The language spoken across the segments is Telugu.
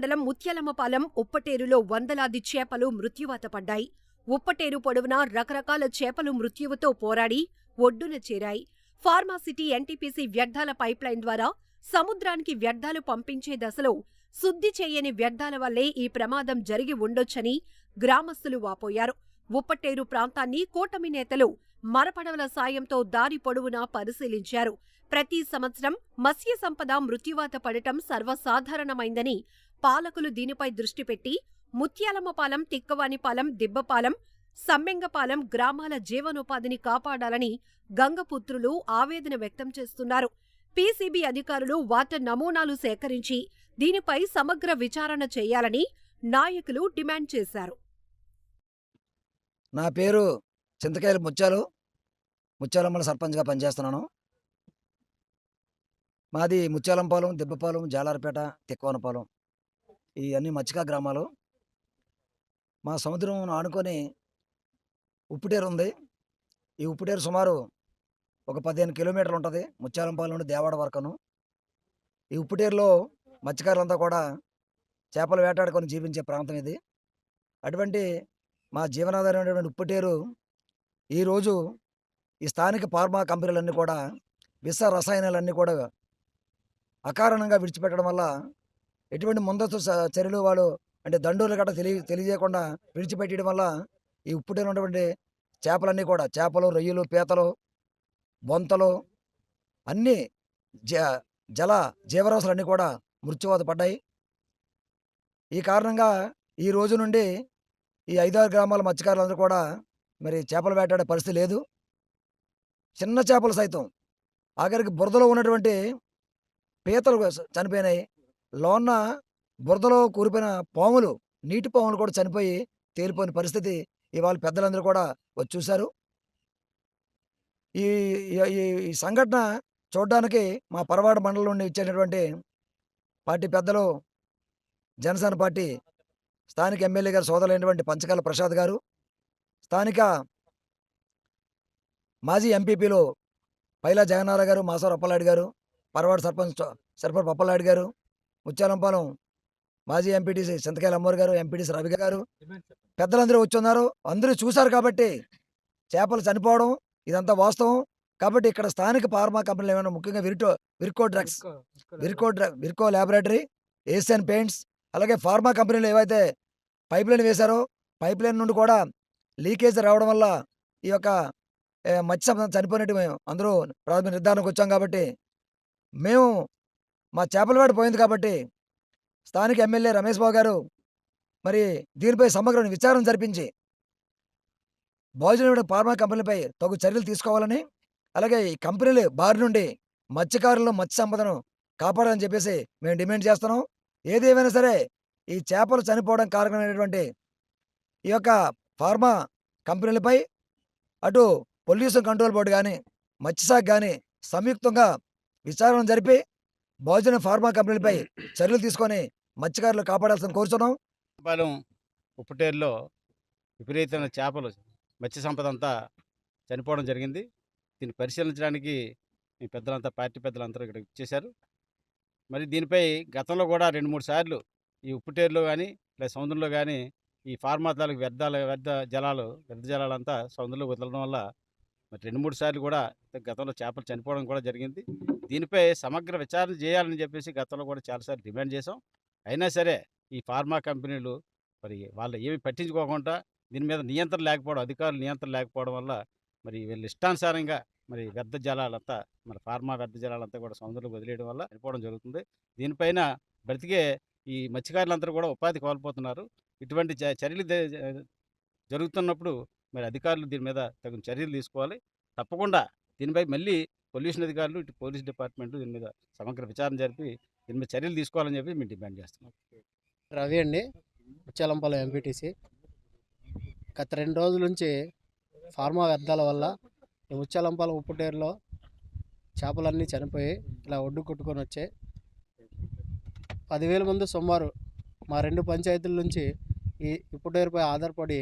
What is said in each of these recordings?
మండలం ముత్యాలమ్మపాలెం ఉప్పటేరులో వందలాది చేపలు మృత్యువాత పడ్డాయి. ఉప్పటేరు పొడవునా రకరకాల చేపలు మృత్యువుతో పోరాడి ఒడ్డున చేరాయి. ఫార్మాసిటీ ఎన్టీపీసీ వ్యర్థాల పైప్లైన్ ద్వారా సముద్రానికి వ్యర్థాలు పంపించే దశలో శుద్ధి చేయని వ్యర్థాల వల్లే ఈ ప్రమాదం జరిగి ఉండొచ్చని గ్రామస్తులు వాపోయారు. ఉప్పట్టేరు ప్రాంతాన్ని కూటమి నేతలు మరపడవల సాయంతో దారి పొడవునా పరిశీలించారు. ప్రతి సంవత్సరం మత్స్య సంపద మృత్యువాత పడటం సర్వసాధారణమైందని పాలకులు దీనిపై దృష్టి పెట్టి ముత్యాలమ్మపాలెం తిక్కవానిపాలెం దిబ్బపాలెం సమ్మెంగపాలెం గ్రామాల జీవనోపాధిని కాపాడాలని గంగపుత్రులు ఆవేదన వ్యక్తం చేస్తున్నారు. పీసీబీ అధికారులు వాటర్ నమూనాలు సేకరించి దీనిపై సమగ్ర విచారణ చేయాలని నాయకులు డిమాండ్ చేశారు. నా పేరు చింతకాయల ముత్యాలు ముత్యాలమ్మల సర్పంచ్గా పనిచేస్తున్నాను. మాది ముత్యాలంపాలెం దెబ్బపాలెం జాలారపేట తిక్కవనపాలెం. ఈ అన్ని మత్స్యకా గ్రామాలు. మా సముద్రం ఆనుకొని ఉప్పుటేరు ఉంది. ఈ ఉప్పుటేరు సుమారు ఒక పదిహేను కిలోమీటర్లు ఉంటుంది. ముత్యాలంపాలెం నుండి దేవాడ వరకును. ఈ ఉప్పుటేరులో మత్స్యకారులంతా కూడా చేపలు వేటాడుకొని జీవించే ప్రాంతం ఇది. అటువంటి మా జీవనాధారమైనటువంటి ఉప్పుటేరు ఈరోజు ఈ స్థానిక ఫార్మా కంపెనీలన్నీ కూడా విష రసాయనాలన్నీ కూడా అకారణంగా విడిచిపెట్టడం వల్ల ఎటువంటి ముందస్తు చర్యలు వాళ్ళు అంటే దండోలు గట్రా తెలియ తెలియజేయకుండా విడిచిపెట్టడం వల్ల ఈ ఉప్పుటైన ఉన్నటువంటి చేపలన్నీ కూడా చేపలు రొయ్యలు పీతలు బొంతలు అన్నీ జ జల జీవరాశులన్నీ కూడా మృత్యువాత పడ్డాయి. ఈ కారణంగా ఈ రోజు నుండి ఈ ఐదారు గ్రామాల మత్స్యకారులందరూ కూడా మరి చేపలు వేటాడే పరిస్థితి లేదు. చిన్న చేపలు సైతం ఆఖరికి బురదలో ఉన్నటువంటి పీతలు చనిపోయినాయి. లోన బురదలో కూరిపోయిన పాములు నీటి పాములు కూడా చనిపోయి తేలిపోయిన పరిస్థితి ఇవాళ పెద్దలందరూ కూడా వచ్చి చూశారు. ఈ ఈ- సంఘటన చూడడానికి మా పరవాడ మండలం నుండి ఇచ్చేటటువంటి పార్టీ పెద్దలు జనసేన పార్టీ స్థానిక ఎమ్మెల్యే గారు సోదరులైనటువంటి పంచకాల ప్రసాద్ గారు స్థానిక మాజీ ఎంపీపీలు పైలా జగన్నారా గారు మాసారు అప్పలాడి గారు పరవాడ సర్పంచ్ సర్పంచ్ పప్పలాడి గారు ముత్యాలంపాలెం మాజీ ఎంపీటీసీ చింతకాయల అమ్మోరు గారు ఎంపీటీసీ రవి గారు పెద్దలందరూ వచ్చి ఉన్నారు అందరూ చూశారు కాబట్టి చేపలు చనిపోవడం ఇదంతా వాస్తవం. కాబట్టి ఇక్కడ స్థానిక ఫార్మా కంపెనీలు ఏమైనా ముఖ్యంగా విరిటో Virchow drugs Virchow drug Virchow laboratory Asian Paints అలాగే ఫార్మా కంపెనీలు ఏవైతే పైప్ లైన్ వేశారో పైప్ లైన్ నుండి కూడా లీకేజ్ రావడం వల్ల ఈ యొక్క మత్స్య చనిపోయినట్టు మేము అందరూ ప్రాథమిక నిర్ధారణకు వచ్చాం కాబట్టి మేము మా చేపల పోయింది కాబట్టి స్థానిక ఎమ్మెల్యే రమేష్ బాబు గారు మరి దీనిపై సమగ్ర విచారణ జరిపించి భోజన ఫార్మా కంపెనీలపై తగు చర్యలు తీసుకోవాలని అలాగే ఈ కంపెనీలు బారి నుండి మత్స్యకారులను మత్స్య సంపదను కాపాడాలని చెప్పేసి మేము డిమాండ్ చేస్తున్నాం. ఏది ఏమైనా సరే ఈ చేపలు చనిపోవడం కారణమైనటువంటి ఈ యొక్క ఫార్మా కంపెనీలపై అటు పొల్యూషన్ కంట్రోల్ బోర్డు కానీ మత్స్యశాఖ కానీ సంయుక్తంగా విచారణ జరిపి భోజన ఫార్మా కంపెనీలపై చర్యలు తీసుకొని మత్స్యకారులు కాపాడాల్సిన కోరుతున్నాం పాలెం ఉప్పుటేరులో విపరీతమైన చేపలు మత్స్య సంపద అంతా చనిపోవడం జరిగింది. దీన్ని పరిశీలించడానికి మీ పెద్దలంతా పార్టీ పెద్దలంతా ఇక్కడ ఇచ్చేశారు మరి దీనిపై గతంలో కూడా రెండు మూడు సార్లు ఈ ఉప్పుటేరులో కానీ లేదా సముద్రంలో కానీ ఈ ఫార్మా తాలూకు వ్యర్థాల వ్యర్థ జలాలు వ్యర్థ జలాలంతా సముద్రంలో వదలడం వల్ల మరి రెండు మూడు సార్లు కూడా గతంలో చేపలు చనిపోవడం కూడా జరిగింది. దీనిపై సమగ్ర విచారణ చేయాలని చెప్పేసి గతంలో కూడా చాలాసార్లు డిమాండ్ చేసాం అయినా సరే ఈ ఫార్మా కంపెనీలు మరి వాళ్ళు ఏమి పట్టించుకోకుండా దీని మీద నియంత్రణ లేకపోవడం అధికారులు నియంత్రణ లేకపోవడం వల్ల మరి వీళ్ళు ఇష్టానుసారంగా మరి వ్యర్థ జలాలంతా మరి ఫార్మా వ్యర్థ జలాలంతా కూడా సముద్రంలో వదిలేయడం వల్ల చనిపోవడం జరుగుతుంది. దీనిపైన బ్రతికే ఈ మత్స్యకారులందరూ కూడా ఉపాధి కోల్పోతున్నారు. ఇటువంటి చ- చర్యలు జరుగుతున్నప్పుడు మరి అధికారులు దీని మీద తగిన చర్యలు తీసుకోవాలి. తప్పకుండా దీనిపై మళ్ళీ పొల్యూషన్ అధికారులు ఇటు పోలీస్ డిపార్ట్మెంట్ దీని మీద సమగ్ర విచారణ జరిపి దీని మీద చర్యలు తీసుకోవాలని చెప్పి మేము డిమాండ్ చేస్తున్నాం. రవి అండి ముత్యాలంపాలెం ఎంపీటీసీ. గత రెండు రోజుల నుంచి ఫార్మా వ్యర్థాల వల్ల ఈ ఉప్పుటేరులో చేపలన్నీ చనిపోయి ఇలా ఒడ్డు కొట్టుకొని వచ్చాయి. పదివేల మంది సుమారు మా రెండు పంచాయతీల నుంచి ఈ ఉప్పుటేరుపై ఆధారపడి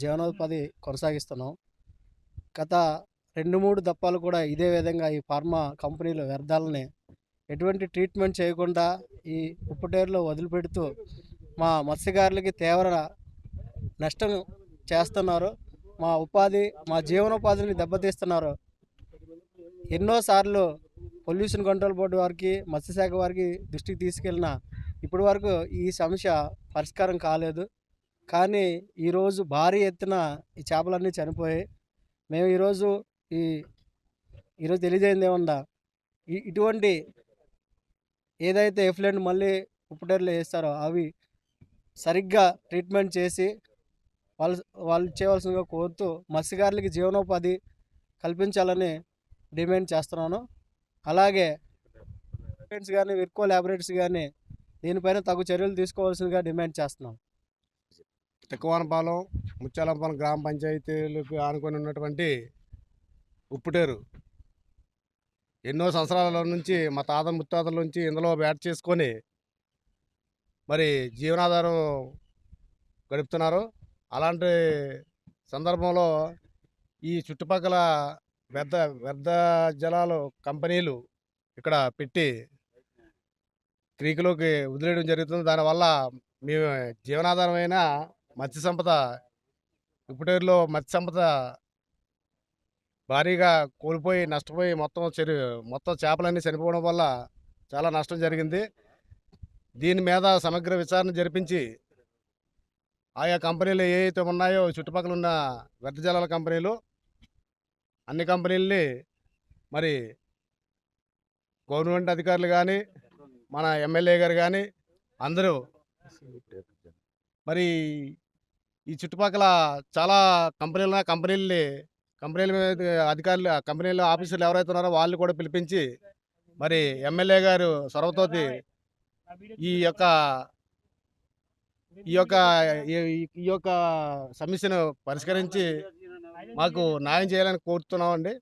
జీవనోపాధి కొనసాగిస్తున్నాం. గత రెండు మూడు దప్పాలు కూడా ఇదే విధంగా ఈ ఫార్మా కంపెనీలు వ్యర్థాలని ఎటువంటి ట్రీట్మెంట్ చేయకుండా ఈ ఉప్పుటేరులో వదిలిపెడుతూ మా మత్స్యకారులకి తీవ్ర నష్టం చేస్తున్నారు. మా ఉపాధి మా జీవనోపాధిని దెబ్బతీస్తున్నారు. ఎన్నోసార్లు పొల్యూషన్ కంట్రోల్ బోర్డు వారికి మత్స్యశాఖ వారికి దృష్టికి తీసుకెళ్ళిన ఇప్పటి వరకు ఈ సమస్య పరిష్కారం కాలేదు. కానీ ఈరోజు భారీ ఎత్తున ఈ చేపలన్నీ చనిపోయాయి. మేము ఈరోజు ఈ ఈరోజు తెలియజేయండి ఏమన్నా? ఈ ఇటువంటి ఏదైతే ఎఫ్లెంట్ మళ్ళీ ఉప్పుటేరులో వేస్తారో అవి సరిగ్గా ట్రీట్మెంట్ చేసి వాళ్ళు వాళ్ళు చేయవలసిందిగా కోరుతూ మత్స్యకారులకి జీవనోపాధి కల్పించాలని డిమాండ్ చేస్తున్నాను. అలాగే ఫ్రెండ్స్ కానీ విర్కో ల్యాబొరేటరీస్ కానీ దీనిపైన తగు చర్యలు తీసుకోవాల్సిందిగా డిమాండ్ చేస్తున్నాం. తిక్కవానపాలెం ముత్యాలంపాలెం గ్రామ పంచాయతీలకు ఆనుకొని ఉన్నటువంటి ఉప్పుటేరు. ఎన్నో సంవత్సరాల నుంచి మా తాత ముత్తాతల నుంచి ఇందులో బ్యాట్ చేసుకొని మరి జీవనాధారం గడుపుతున్నారు. అలాంటి సందర్భంలో ఈ చుట్టుపక్కల వ్యర్థ వ్యర్థ జలాలు కంపెనీలు ఇక్కడ పెట్టి క్రీకులోకి వదిలేయడం జరుగుతుంది. దానివల్ల మేము జీవనాధారమైన మత్స్య సంపద ఇప్పటిలో మత్స్య సంపద భారీగా కోల్పోయి నష్టపోయి మొత్తం చెరు మొత్తం చేపలన్నీ చనిపోవడం వల్ల చాలా నష్టం జరిగింది. దీని మీద సమగ్ర విచారణ జరిపించి ఆయా కంపెనీలు ఏవైతే ఉన్నాయో చుట్టుపక్కల ఉన్న వ్యర్థ జలాల కంపెనీలు అన్ని కంపెనీలని మరి గవర్నమెంట్ అధికారులు కానీ మన ఎమ్మెల్యే గారు కానీ అందరూ మరి ఈ చుట్టుపక్కల చాలా కంపెనీలు కంపెనీలని కంపెనీల అధికారులు కంపెనీల ఆఫీసర్లు ఎవరైతే ఉన్నారో వాళ్ళు కూడా పిలిపించి మరి ఎమ్మెల్యే గారు సొరవతోటి ఈ యొక్క ఈ యొక్క ఈ- ఈ యొక్క సమస్యను పరిష్కరించి మాకు న్యాయం చేయాలని కోరుతున్నామండి.